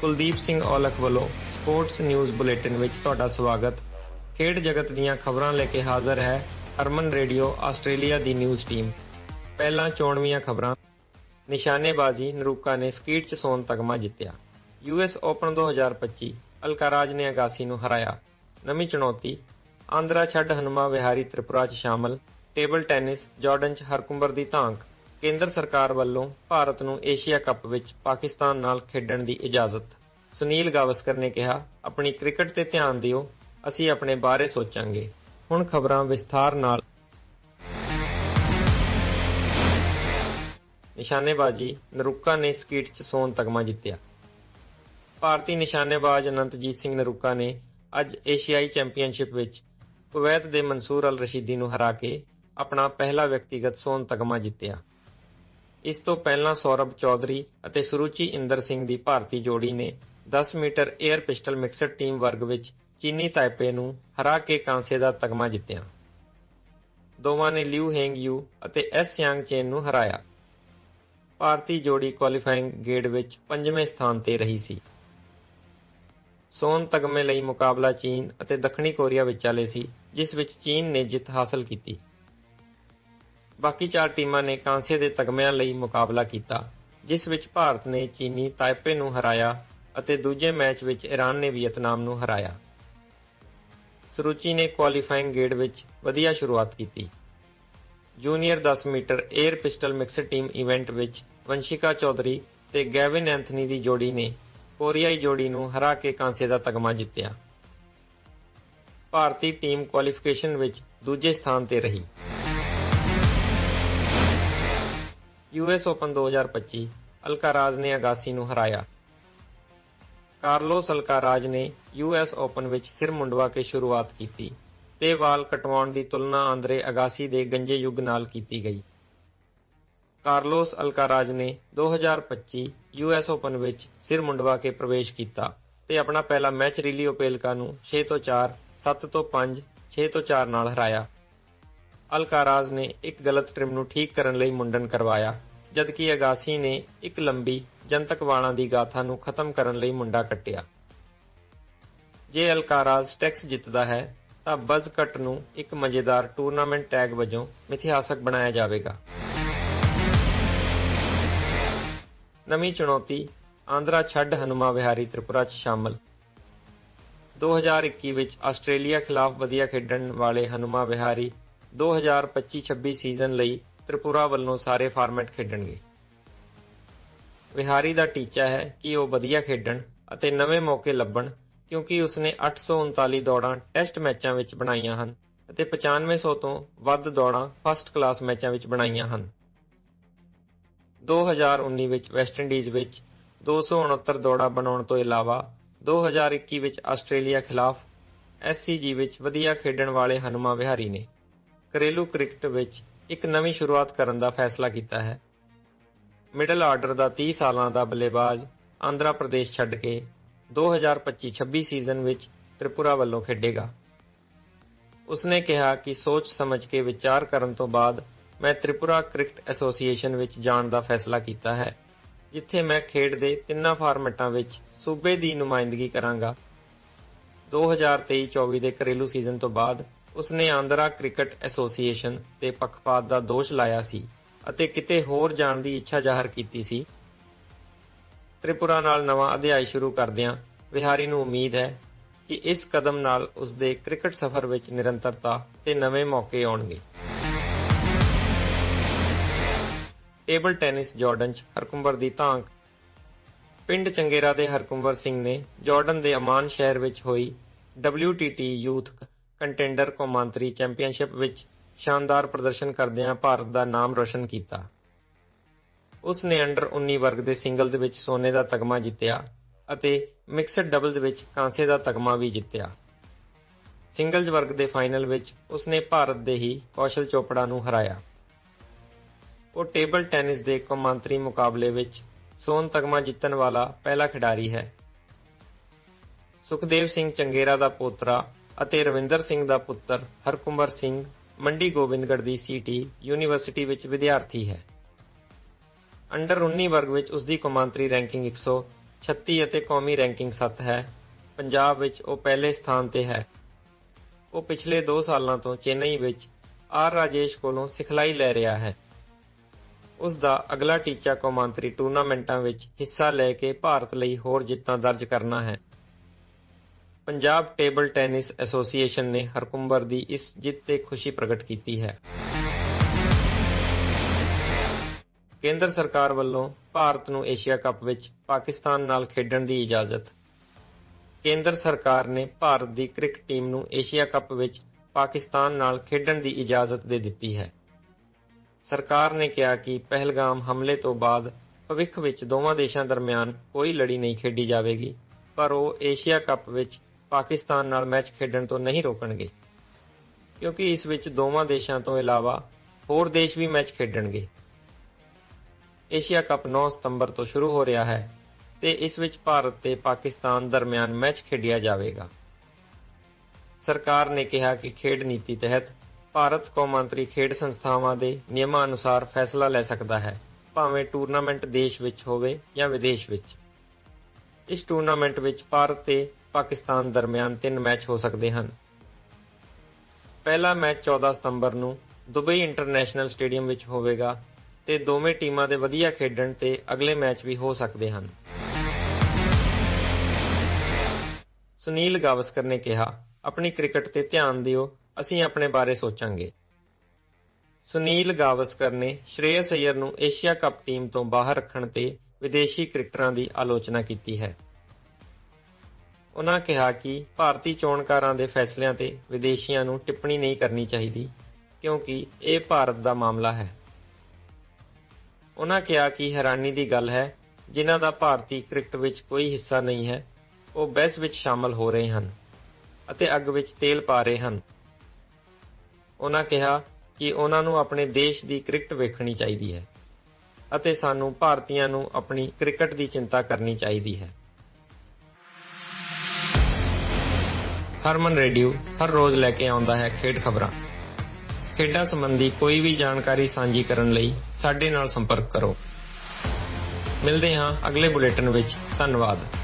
ਕੁਲਦੀਪ ਸਿੰਘ ਔਲਖ ਵੱਲੋਂ sports news bulletin ਵਿੱਚ ਤੁਹਾਡਾ ਸਵਾਗਤ। ਖੇਡ ਜਗਤ ਦੀਆਂ ਖਬਰਾਂ ਲੈ ਕੇ ਹਾਜ਼ਰ ਹੈ ਅਰਮਨ ਰੇਡੀਓ, ਆਸਟ੍ਰੇਲੀਆ ਦੀ ਨਿਊਜ਼ ਟੀਮ। ਪਹਿਲਾਂ ਚੋਣਵੀਆਂ ਖਬਰਾਂ। ਨਿਸ਼ਾਨੇਬਾਜ਼ੀ, ਨਰੂਕਾ ਨੇ ਸਕੀਟ 'ਚ ਸੋਨ ਤਗਮਾ ਜਿੱਤਿਆ। ਯੂਐਸ ਓਪਨ 2025 ਅਲਕਾਰਾਜ ਨੇ ਅਗਾਸੀ ਨੂੰ ਹਰਾਇਆ। ਨਵੀਂ ਚੁਣੌਤੀ, ਆਂਧਰਾ ਛੱਡ ਹਨੁਮਾ ਵਿਹਾਰੀ ਤ੍ਰਿਪੁਰਾ 'ਚ ਸ਼ਾਮਲ, ਟੇਬਲ ਟੈਨਿਸ, ਜਾਰਡਨ 'ਚ ਹਰਕੁੰਬਰ ਦੀ ਧਾਂਕ। ਕੇਂਦਰ ਸਰਕਾਰ ਵੱਲੋਂ ਭਾਰਤ ਨੂੰ ਏਸ਼ੀਆ ਕੱਪ ਵਿੱਚ ਪਾਕਿਸਤਾਨ ਨਾਲ ਖੇਡਣ ਦੀ ਇਜਾਜ਼ਤ। ਸੁਨੀਲ ਗਾਵਸਕਰ ਨੇ ਕਿਹਾ, ਆਪਣੀ ਕ੍ਰਿਕਟ ਤੇ ਧਿਆਨ ਦਿਓ, ਅਸੀਂ ਆਪਣੇ ਬਾਰੇ ਸੋਚਾਂਗੇ। ਹੁਣ ਖਬਰਾਂ ਵਿਸਥਾਰ ਨਾਲ। ਨਿਸ਼ਾਨੇਬਾਜ਼ੀ, ਨਰੁਕਾ ਨੇ ਸਕੀਟ 'ਚ ਸੋਨ ਤਗਮਾ ਜਿੱਤਿਆ। ਭਾਰਤੀ ਨਿਸ਼ਾਨੇਬਾਜ਼ ਅਨੰਤਜੀਤ ਸਿੰਘ ਨਰੁਕਾ ਨੇ ਅੱਜ ਏਸ਼ੀਆਈ ਚੈਂਪੀਅਨਸ਼ਿਪ ਵਿੱਚ ਕੁਵੈਤ ਦੇ ਮਨਸੂਰ ਅਲ ਰਸ਼ੀਦੀ ਨੂੰ ਹਰਾ ਕੇ ਆਪਣਾ ਪਹਿਲਾ ਵਿਅਕਤੀਗਤ ਸੋਨ ਤਗਮਾ ਜਿੱਤਿਆ। ਇਸ ਤੋਂ ਪਹਿਲਾਂ ਸੌਰਭ ਚੌਧਰੀ ਅਤੇ ਸੁਰੂਚੀ ਇੰਦਰ ਸਿੰਘ ਦੀ ਭਾਰਤੀ ਜੋੜੀ ਨੇ 10 meter air pistol mixed team ਵਰਗ ਵਿੱਚ ਚੀਨੀ ਤਾਈਪੇ ਨੂੰ ਹਰਾ ਕੇ ਕਾਂਸੇ ਦਾ ਤਗਮਾ ਜਿੱਤਿਆ। ਦੋਵਾਂ ਨੇ ਲਿਊ ਹੈਂਗ ਯੂ ਅਤੇ ਐਸ ਸਿਆਂਗ ਚੇਨ ਨੂੰ ਹਰਾਇਆ। ਭਾਰਤੀ ਜੋੜੀ ਕੁਆਲੀਫਾਈਂਗ ਗੇੜ ਵਿੱਚ ਪੰਜਵੇਂ ਸਥਾਨ ਤੇ ਰਹੀ ਸੀ। ਸੋਨ ਤਗਮੇ ਲਈ ਮੁਕਾਬਲਾ ਚੀਨ ਅਤੇ ਦੱਖਣੀ ਕੋਰੀਆ ਵਿਚਾਲੇ ਸੀ, ਜਿਸ ਵਿੱਚ ਚੀਨ ਨੇ ਜਿੱਤ ਹਾਸਲ ਕੀਤੀ। ਬਾਕੀ ਚਾਰ ਟੀਮਾਂ ਨੇ ਕਾਂਸੇ ਦੇ ਤਗਮਿਆਂ ਲਈ ਮੁਕਾਬਲਾ ਕੀਤਾ, ਜਿਸ ਵਿੱਚ ਭਾਰਤ ਨੇ ਚੀਨੀ ਤਾਈਪੇ ਨੂੰ ਹਰਾਇਆ ਅਤੇ ਦੂਜੇ ਮੈਚ ਵਿੱਚ ਈਰਾਨ ਨੇ ਵੀਅਤਨਾਮ ਨੂੰ ਹਰਾਇਆ। ਸਰੂਚੀ ਨੇ ਕੁਆਲੀਫਾਈਂਗ ਗੇੜ ਵਿੱਚ ਵਧੀਆ ਸ਼ੁਰੂਆਤ ਕੀਤੀ। Junior 10 meter air pistol mixed team event ਵਿੱਚ ਵੰਸ਼ਿਕਾ ਚੌਧਰੀ ਤੇ ਗੈਵਿਨ ਐਂਥਨੀ ਦੀ ਜੋੜੀ ਨੇ ਕੋਰੀਆਈ ਜੋੜੀ ਨੂੰ ਹਰਾ ਕੇ ਕਾਂਸੇ ਦਾ ਤਗਮਾ ਜਿੱਤਿਆ। ਭਾਰਤੀ ਟੀਮ ਕੁਆਲੀਫਿਕੇਸ਼ਨ ਵਿੱਚ ਦੂਜੇ ਸਥਾਨ ਤੇ ਰਹੀ। ਯੂਐਸ ਓਪਨ 2025 ਅਲਕਾਰਾਜ਼ ਨੇ ਅਗਾਸੀ ਨੂੰ ਹਰਾਇਆ। ਕਾਰਲੋਸ ਅਲਕਾਰਾਜ਼ ਨੇ ਯੂਐਸ ਓਪਨ ਵਿੱਚ ਸਿਰ ਮੁੰਡਵਾ ਕੇ ਸ਼ੁਰੂਆਤ ਕੀਤੀ ਤੇ ਵਾਲ ਕਟਵਾਉਣ ਦੀ ਤੁਲਨਾ ਆਂਦਰੇ ਅਗਾਸੀ ਦੇ ਗੰਜੇ ਯੁੱਗ ਨਾਲ ਕੀਤੀ ਗਈ। ਕਾਰਲੋਸ ਅਲਕਾਰਾਜ਼ ਨੇ 2025 ਯੂਐਸ ਓਪਨ ਵਿੱਚ ਸਿਰ ਮੁੰਡਵਾ ਕੇ ਪ੍ਰਵੇਸ਼ ਕੀਤਾ ਤੇ ਆਪਣਾ ਪਹਿਲਾ ਮੈਚ ਰੀਲੀ ਓਪੇਲਕਾ ਨੂੰ 6 ਤੋਂ 4, 7 ਤੋਂ 5, 6 ਤੋਂ 4 ਨਾਲ ਹਰਾਇਆ। ਅਲਕਾਰਾਜ਼ ਨੇ ਇੱਕ ਗਲਤ ਟ੍ਰਿਮ ਨੂੰ ਠੀਕ ਕਰਨ ਲਈ ਮੁੰਡਨ ਕਰਵਾਇਆ, ਜਦਕਿ ਅਗਾਸੀ ਨੇ ਇੱਕ ਲੰਬੀ ਜਨਤਕ ਵਾਲਾਂ ਦੀ ਗਾਥਾ ਨੂੰ ਖਤਮ ਕਰਨ ਲਈ ਮੁੰਡਾ ਕੱਟਿਆ। ਜੇ ਅਲਕਾਰਾਜ਼ ਟੈਕਸ ਜਿੱਤਦਾ ਹੈ, ਤਾਂ ਬਜ਼ ਕੱਟ ਨੂੰ ਇੱਕ ਮਜ਼ੇਦਾਰ ਟੂਰਨਾਮੈਂਟ ਟੈਗ ਵਜੋਂ ਮਿਥਿਹਾਸਕ ਬਣਾਇਆ ਜਾਵੇਗਾ। ਨਵੀਂ ਚੁਣੌਤੀ ਆਂਦਰਾ ਛੱਡ ਹਨੁਮਾ ਵਿਹਾਰੀ ਤ੍ਰਿਪੁਰਾ 'ਚ ਸ਼ਾਮਲ। 2021 ਵਿੱਚ ਆਸਟ੍ਰੇਲੀਆ ਖਿਲਾਫ ਵਧੀਆ ਖੇਡਣ ਵਾਲੇ ਹਨੁਮਾ ਵਿਹਾਰੀ 2025-26 ਸੀਜ਼ਨ ਲਈ ਤ੍ਰਿਪੁਰਾ ਵੱਲੋਂ ਸਾਰੇ ਫਾਰਮੈਟ ਖੇਡਣਗੇ। ਵਿਹਾਰੀ ਦਾ ਟੀਚਾ ਹੈ ਕਿ ਉਹ ਵਧੀਆ ਖੇਡਣ ਅਤੇ ਨਵੇਂ ਮੌਕੇ ਲੱਭਣ ਕਿਉਂਕਿ ਉਸਨੇ 839 ਦੌੜਾਂ ਟੈਸਟ ਮੈਚਾਂ ਵਿੱਚ ਬਣਾਈਆਂ ਹਨ ਅਤੇ 9500 ਤੋਂ ਵੱਧ ਦੌੜਾਂ ਫਸਟ ਕਲਾਸ ਮੈਚਾਂ ਵਿੱਚ ਬਣਾਈਆਂ ਹਨ। 2019 ਵਿੱਚ ਵੈਸਟਇੰਡੀਜ਼ ਵਿੱਚ 269 ਦੌੜਾਂ ਬਣਾਉਣ ਤੋਂ ਇਲਾਵਾ 2021 ਵਿੱਚ ਆਸਟ੍ਰੇਲੀਆ ਖਿਲਾਫ SCG ਵਿੱਚ ਵਧੀਆ ਖੇਡਣ ਵਾਲੇ ਹਨੁਮਾ ਵਿਹਾਰੀ ਨੇ। ਘਰੇਲੂ ਕ੍ਰਿਕਟ ਵਿੱਚ ਇੱਕ ਨਵੀਂ ਸ਼ੁਰੂਆਤ ਕਰਨ ਦਾ ਫੈਸਲਾ ਕੀਤਾ ਹੈ। ਮਿਡਲ ਆਰਡਰ ਦਾ 30 ਸਾਲਾਂ ਦਾ ਬੱਲੇਬਾਜ਼ ਆਂਧਰਾ ਪ੍ਰਦੇਸ਼ ਛੱਡ ਕੇ 2025-26 ਸੀਜ਼ਨ ਵਿੱਚ ਤ੍ਰਿਪੁਰਾ ਵੱਲੋਂ ਖੇਡੇਗਾ। ਉਸਨੇ ਕਿਹਾ ਕਿ ਸੋਚ ਸਮਝ ਕੇ ਵਿਚਾਰ ਕਰਨ ਤੋਂ ਬਾਅਦ ਮੈਂ ਤ੍ਰਿਪੁਰਾ ਕ੍ਰਿਕਟ ਐਸੋਸੀਏਸ਼ਨ ਵਿੱਚ ਜਾਣ ਦਾ ਫੈਸਲਾ ਕੀਤਾ ਹੈ, ਜਿੱਥੇ ਮੈਂ ਖੇਡ ਦੇ ਤਿੰਨਾਂ ਫਾਰਮੈਟਾਂ ਵਿੱਚ ਸੂਬੇ ਦੀ ਨੁਮਾਇੰਦਗੀ ਕਰਾਂਗਾ। 2023-24 ਦੇ ਘਰੇਲੂ ਸੀਜ਼ਨ ਤੋਂ ਬਾਅਦ ਉਸਨੇ ਆਂਧਰਾ ਕ੍ਰਿਕਟ ਐਸੋਸੀਏਸ਼ਨ ਤੇ ਪੱਖਪਾਤ ਦਾ ਦੋਸ਼ ਲਾਇਆ ਸੀ ਅਤੇ ਕਿਤੇ ਹੋਰ ਜਾਣ ਦੀ ਇੱਛਾ ਜ਼ਾਹਰ ਕੀਤੀ ਸੀ। ਤ੍ਰਿਪੁਰਾ ਨਾਲ ਨਵਾਂ ਅਧਿਆਇ ਸ਼ੁਰੂ ਕਰਦਿਆਂ ਵਿਹਾਰੀ ਨੂੰ ਉਮੀਦ ਹੈ ਕਿ ਇਸ ਕਦਮ ਨਾਲ ਉਸਦੇ ਕ੍ਰਿਕਟ ਸਫ਼ਰ ਵਿੱਚ ਨਿਰੰਤਰਤਾ ਤੇ ਨਵੇਂ ਮੌਕੇ ਆਉਣਗੇ। ਟੇਬਲ ਟੈਨਿਸ ਜਾਰਡਨ 'ਚ ਹਰਕੁੰਬਰ ਦੀ ਧਾਂਕ ਪਿੰਡ ਚੰਗੇਰਾ ਦੇ ਹਰਕੁੰਬਰ ਸਿੰਘ ਨੇ ਜਾਰਡਨ ਦੇ ਅਮਾਨ ਸ਼ਹਿਰ ਵਿੱਚ ਹੋਈ WTT ਯੂਥ ਕੰਟੈਂਡਰ ਕੌਮਾਂਤਰੀ ਚੈਂਪੀਅਨਸ਼ਿਪ ਵਿੱਚ ਸ਼ਾਨਦਾਰ ਪ੍ਰਦਰਸ਼ਨ ਕਰਦਿਆਂ ਭਾਰਤ ਦਾ ਨਾਮ ਰੋਸ਼ਨ ਕੀਤਾ। ਉਸ ਨੇ ਅੰਡਰ 19 ਵਰਗ ਦੇ ਸਿੰਗਲਜ਼ ਵਿੱਚ ਸੋਨੇ ਦਾ ਤਗਮਾ ਜਿੱਤਿਆ ਅਤੇ ਮਿਕਸਡ ਡਬਲਜ਼ ਵਿੱਚ ਕਾਂਸੇ ਦਾ ਤਗਮਾ ਵੀ ਜਿੱਤਿਆ। ਸਿੰਗਲਜ਼ ਵਰਗ ਦੇ ਫਾਈਨਲ ਵਿੱਚ ਉਸ ਨੇ ਭਾਰਤ ਦੇ ਹੀ ਕੌਸ਼ਲ ਚੋਪੜਾ ਨੂੰ ਹਰਾਇਆ। ਉਹ ਟੇਬਲ ਟੈਨਿਸ ਦੇ ਕੌਮਾਂਤਰੀ ਮੁਕਾਬਲੇ ਵਿੱਚ ਸੋਨ ਤਗਮਾ ਜਿੱਤਣ ਵਾਲਾ ਪਹਿਲਾ ਖਿਡਾਰੀ ਹੈ। ਸੁਖਦੇਵ ਸਿੰਘ ਚੰਗੇਰਾ ਦਾ ਪੋਤਰਾ ਅਤੇ ਰਵਿੰਦਰ ਸਿੰਘ ਦਾ ਪੁੱਤਰ ਹਰਕੁੰਵਰ ਸਿੰਘ ਮੰਡੀ ਗੋਬਿੰਦਗੜ੍ਹ ਦੀ ਸੀਟੀ ਯੂਨੀਵਰਸਿਟੀ ਵਿੱਚ ਵਿਦਿਆਰਥੀ ਹੈ। ਅੰਡਰ 19 ਵਰਗ ਵਿੱਚ ਉਸ ਦੀ ਕੌਮਾਂਤਰੀ ਰੈਂਕਿੰਗ 36 ਅਤੇ ਕੌਮੀ ਰੈਂਕਿੰਗ 7 ਹੈ। ਪੰਜਾਬ ਵਿੱਚ ਉਹ ਪਹਿਲੇ ਸਥਾਨ ਤੇ ਹੈ। ਉਹ ਪਿਛਲੇ 2 ਸਾਲਾਂ ਤੋਂ ਚੇਨਈ ਵਿੱਚ ਆਰ ਰਾਜੇਸ਼ ਕੋਲੋਂ ਸਿਖਲਾਈ ਲੈ ਰਿਹਾ ਹੈ। ਉਸ ਦਾ ਅਗਲਾ ਟੀਚਾ ਕੌਮਾਂਤਰੀ ਟੂਰਨਾਮੈਂਟਾਂ ਵਿੱਚ ਹਿੱਸਾ ਲੈ ਕੇ ਭਾਰਤ ਲਈ ਹੋਰ ਜਿੱਤਾਂ ਦਰਜ ਕਰਨਾ ਹੈ। ਪੰਜਾਬ ਟੇਬਲ ਟੈਨਿਸ ਐਸੋਸੀਏਸ਼ਨ ਨੇ ਹਰਕੁੰਬਰ ਦੀ ਇਸ ਜਿੱਤ ਤੇ ਖੁਸ਼ੀ ਪ੍ਰਗਟ ਕੀਤੀ ਹੈ। ਕੇਂਦਰ ਸਰਕਾਰ ਵੱਲੋਂ ਭਾਰਤ ਨੂੰ ਏਸ਼ੀਆ ਕੱਪ ਵਿੱਚ ਪਾਕਿਸਤਾਨ ਨਾਲ ਖੇਡਣ ਦੀ ਇਜਾਜ਼ਤ। ਕੇਂਦਰ ਸਰਕਾਰ ਨੇ ਭਾਰਤ ਦੀ ਕ੍ਰਿਕਟ ਟੀਮ ਨੂੰ ਏਸ਼ੀਆ ਕੱਪ ਵਿੱਚ ਪਾਕਿਸਤਾਨ ਨਾਲ ਖੇਡਣ ਦੀ ਇਜਾਜ਼ਤ ਦੇ ਦਿੱਤੀ ਹੈ। ਸਰਕਾਰ ਨੇ ਕਿਹਾ ਕਿ ਪਹਿਲਗਾਮ ਹਮਲੇ ਤੋਂ ਬਾਅਦ ਭਵਿੱਖ ਵਿੱਚ ਦੋਵਾਂ ਦੇਸ਼ਾਂ ਦਰਮਿਆਨ ਕੋਈ ਲੜੀ ਨਹੀਂ ਖੇਡੀ ਜਾਵੇਗੀ, ਪਰ ਉਹ ਏਸ਼ੀਆ ਕੱਪ ਵਿੱਚ ਪਾਕਿਸਤਾਨ ਨਾਲ ਮੈਚ ਖੇਡਣ ਤੋਂ ਨਹੀਂ ਰੋਕਣਗੇ। ਕਿਉਂਕਿ ਇਸ ਵਿੱਚ ਦੋਵਾਂ ਦੇਸ਼ਾਂ ਤੋਂ ਇਲਾਵਾ ਹੋਰ ਦੇਸ਼ ਵੀ ਮੈਚ ਖੇਡਣਗੇ। ਏਸ਼ੀਆ ਕੱਪ 9 ਸਤੰਬਰ ਤੋਂ ਸ਼ੁਰੂ ਹੋ ਰਿਹਾ ਹੈ ਤੇ ਇਸ ਵਿੱਚ ਭਾਰਤ ਤੇ ਪਾਕਿਸਤਾਨ ਦਰਮਿਆਨ ਮੈਚ ਖੇਡਿਆ ਜਾਵੇਗਾ। ਸਰਕਾਰ ਨੇ ਕਿਹਾ ਕਿ ਖੇਡ ਨੀਤੀ ਤਹਿਤ ਭਾਰਤ ਕੌਮਾਂਤਰੀ ਖੇਡ ਸੰਸਥਾਵਾਂ ਦੇ ਨਿਯਮਾਂ ਅਨੁਸਾਰ ਫੈਸਲਾ ਲੈ ਸਕਦਾ ਹੈ, ਭਾਵੇਂ ਟੂਰਨਾਮੈਂਟ ਦੇਸ਼ ਵਿੱਚ ਹੋਵੇ ਜਾਂ ਵਿਦੇਸ਼ ਵਿੱਚ। ਇਸ ਟੂਰਨਾਮੈਂਟ ਵਿੱਚ ਭਾਰਤ ਤੇ ਪਾਕਿਸਤਾਨ ਦਰਮਿਆਨ ਤਿੰਨ ਮੈਚ ਹੋ ਸਕਦੇ ਹਨ। ਪਹਿਲਾ ਮੈਚ 14 ਸਤੰਬਰ ਨੂੰ ਦੁਬਈ ਇੰਟਰਨੈਸ਼ਨਲ ਸਟੇਡੀਅਮ ਵਿੱਚ ਹੋਵੇਗਾ ਤੇ ਦੋਵੇਂ ਟੀਮਾਂ ਦੇ ਵਧੀਆ ਖੇਡਣ ਤੇ ਅਗਲੇ ਮੈਚ ਵੀ ਹੋ ਸਕਦੇ ਹਨ। ਸੁਨੀਲ ਗਾਵਸਕਰ ਨੇ ਕਿਹਾ, ਆਪਣੀ ਕ੍ਰਿਕਟ ਤੇ ਧਿਆਨ ਦਿਓ, ਅਸੀਂ ਆਪਣੇ ਬਾਰੇ ਸੋਚਾਂਗੇ। ਸੁਨੀਲ ਗਾਵਸਕਰ ਨੇ ਸ਼੍ਰੇਯਸ ਅਯਰ ਨੂੰ ਏਸ਼ੀਆ ਕੱਪ ਟੀਮ ਤੋਂ ਬਾਹਰ ਰੱਖਣ ਤੇ ਵਿਦੇਸ਼ੀ ਕ੍ਰਿਕਟਰਾਂ ਦੀ ਆਲੋਚਨਾ ਕੀਤੀ ਹੈ। ਉਨ੍ਹਾਂ ਕਿਹਾ ਕਿ ਭਾਰਤੀ ਚੋਣਕਾਰਾਂ ਦੇ ਫੈਸਲਿਆਂ ਤੇ ਵਿਦੇਸ਼ੀਆਂ ਨੂੰ ਟਿੱਪਣੀ ਨਹੀਂ ਕਰਨੀ ਚਾਹੀਦੀ, ਕਿਉਂਕਿ ਇਹ ਭਾਰਤ ਦਾ ਮਾਮਲਾ ਹੈ। ਉਨ੍ਹਾਂ ਕਿਹਾ ਕਿ ਹੈਰਾਨੀ ਦੀ ਗੱਲ ਹੈ, ਜਿਨ੍ਹਾਂ ਦਾ ਭਾਰਤੀ ਕ੍ਰਿਕਟ ਵਿੱਚ ਕੋਈ ਹਿੱਸਾ ਨਹੀਂ ਹੈ, ਉਹ ਬਹਿਸ ਵਿੱਚ ਸ਼ਾਮਲ ਹੋ ਰਹੇ ਹਨ ਅਤੇ ਅੱਗ ਵਿੱਚ ਤੇਲ ਪਾ ਰਹੇ ਹਨ। ਉਹਨਾਂ ਕਿਹਾ ਕਿ ਉਹਨਾਂ ਨੂੰ ਆਪਣੇ ਦੇਸ਼ ਦੀ ਕ੍ਰਿਕਟ ਵੇਖਣੀ ਚਾਹੀਦੀ ਹੈ ਅਤੇ ਸਾਨੂੰ ਭਾਰਤੀਆਂ ਨੂੰ ਆਪਣੀ ਕ੍ਰਿਕਟ ਦੀ ਚਿੰਤਾ ਕਰਨੀ ਚਾਹੀਦੀ ਹੈ। ਹਰਮਨ ਰੇਡੀਓ ਹਰ ਰੋਜ਼ ਲੈ ਕੇ ਆਉਂਦਾ ਹੈ ਖੇਡ ਖਬਰਾਂ। ਖੇਡਾਂ ਸੰਬੰਧੀ ਕੋਈ ਵੀ ਜਾਣਕਾਰੀ ਸਾਂਝੀ ਕਰਨ ਲਈ ਸਾਡੇ ਨਾਲ ਸੰਪਰਕ ਕਰੋ। ਮਿਲਦੇ ਹਾਂ ਅਗਲੇ ਬੁਲੇਟਿਨ ਵਿੱਚ। ਧੰਨਵਾਦ।